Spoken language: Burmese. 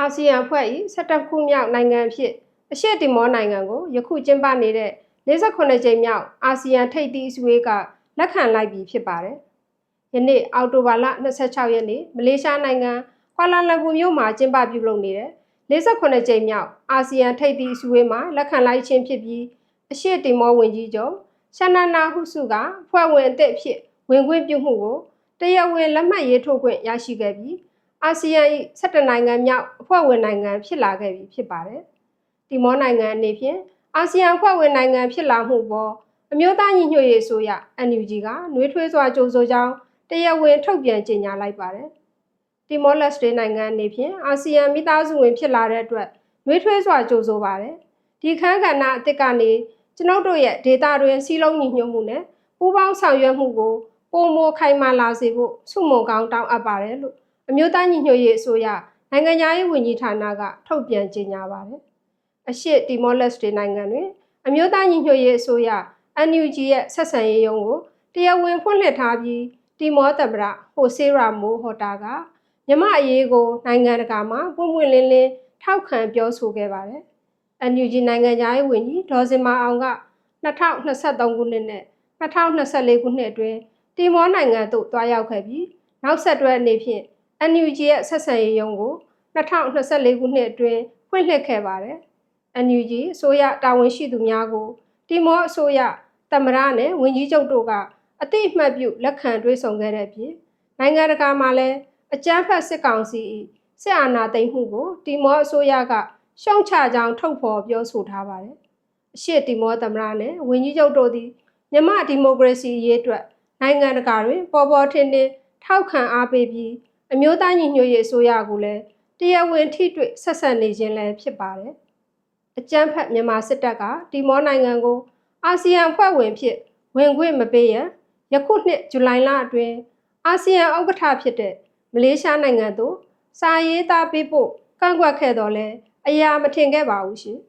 အာဆီယံအဖွဲ့၏17ခုမြောက်နိုင်ငံအဖြစ်အရှေ့တီမောနိုင်ငံကိုယခုကျင်းပနေတဲ့58ကြိမ်မြောက်အာဆီယံထိပ်သီးအစည်းအဝေးကလက်ခံလိုက်ပြီဖြစ်ပါတယ်။ယနေ့အောက်တိုဘာလ26ရက်နေ့မလေးရှားနိုင်ငံကွာလာလမ်ပူမြို့မှာကျင်းပပြုလုပ်နေတဲ့58ကြိမ်မြောက်အာဆီယံထိပ်သီးအစည်းအဝေးမှာလက်ခံလိုက်ခြင်းဖြစ်ပြီးအရှေ့တီမောဝန်ကြီးချုပ်ရှနနာဟုစုကဖွဲ့ဝင်အသစ်အဖြစ်ဝင်ခွင့်ပြုမှုကိုတရားဝင်လက်မှတ်ရေးထိုးခွင့်ရရှိခဲ့ပြီး အာဆီယံ၏17နိုင်ငံမြောက်အဖွဲ့ဝင်နိုင်ငံဖြစ်လာခဲ့ပြီဖြစ်ပါတယ်။တီမောနိုင်ငံအနေဖြင့်အာဆီယံအဖွဲ့ဝင်နိုင်ငံဖြစ်လာမှုပေါ်အမျိုးသားညီညွတ်ရေးအစိုးရ NUG ကနှွေးထွေးစွာကြိုးဆိုကြောင်းတရားဝင်ထုတ်ပြန်ကြေညာလိုက်ပါတယ်။တီမောလက်စတေနိုင်ငံအနေဖြင့်အာဆီယံမိသားစုဝင်ဖြစ်လာတဲ့အတွက်နှွေးထွေးစွာကြိုးဆိုပါတယ်။ဒီခန်းကဏ္ဍအသစ်ကနေကျွန်ုပ်တို့ရဲ့ဒေတာတွင်စီးလုံးညီညွတ်မှုနဲ့ပူးပေါင်းဆောင်ရွက်မှုကိုပုံမခိုင်မာလာစေဖို့ဆုမွန်ကောင်းတောင်းအပ်ပါတယ်လို့ အမျိုးသားညီညွတ်ရေးအစိုးရနိုင်ငံသားရေးဝန်ကြီးဌာနကထုတ်ပြန်ကြေညာပါတယ်။အရှိတီမောလက်စတေနိုင်ငံတွင်အမျိုးသားညီညွတ်ရေးအစိုးရ NUG ရဲ့ဆက်ဆံရေးရုံးကိုတရားဝင်ဖွင့်လှစ်ထားပြီးတီမောသမ္မတဟိုဆေရာမိုဟော်တာကမြမအရေးကိုနိုင်ငံတကာမှာပွင့်ပွင့်လင်းလင်းထောက်ခံပြောဆိုခဲ့ပါတယ်။ NUG နိုင်ငံသားရေးဝန်ကြီးဒေါ်စင်မာအောင်က2023ခုနှစ်နဲ့2024ခုနှစ်အတွင်းတီမောနိုင်ငံသို့တွားရောက်ခဲ့ပြီးနောက်ဆက်တွဲအနေဖြင့် NUG ရဲ့ဆက်ဆံရေးရုံးကို2024ခုနှစ်အတွင်းဖွင့်လှစ်ခဲ့ပါတယ်။ NUG အစိုးရတာဝန်ရှိသူများကိုတီမောအစိုးရသမ္မတနဲ့ဝန်ကြီးချုပ်တို့ကအတိအမှတ်ပြုလက်ခံတွေ့ဆုံခဲ့တဲ့ပြင်နိုင်ငံတကာမှာလည်းအကြမ်းဖက်စစ်ကောင်စီ၏စစ်အာဏာသိမ်းမှုကိုတီမောအစိုးရကရှုံချကြောင်းထုတ်ဖော်ပြောဆိုထားပါတယ်။အရှိတီမောသမ္မတနဲ့ဝန်ကြီးချုပ်တို့သည်မြမဒီမိုကရေစီရေးအတွက်နိုင်ငံတကာတွင်ပေါ်ပေါ်ထင်ထင်ထောက်ခံအားပေးပြီး အမျိုးသားညီညွတ်ရေးအစိုးရကိုလည်းတရားဝင်ထိတွေ့ဆက်ဆက်နေခြင်းလည်းဖြစ်ပါတယ်။အကြမ်းဖက်မြန်မာစစ်တပ်ကဒီမောနိုင်ငံကိုအာဆီယံဖွဲ့ဝင်ဖြစ်ဝင်ခွင့်မပေးရန်ယခုနှစ်ဇူလိုင်လအတွင်းအာဆီယံဥက္ကဋ္ဌဖြစ်တဲ့မလေးရှားနိုင်ငံသို့စာရေးသားပေးဖို့ကန့်ကွက်ခဲ့တော့လဲအရာမထင်ခဲ့ပါဘူးရှင်။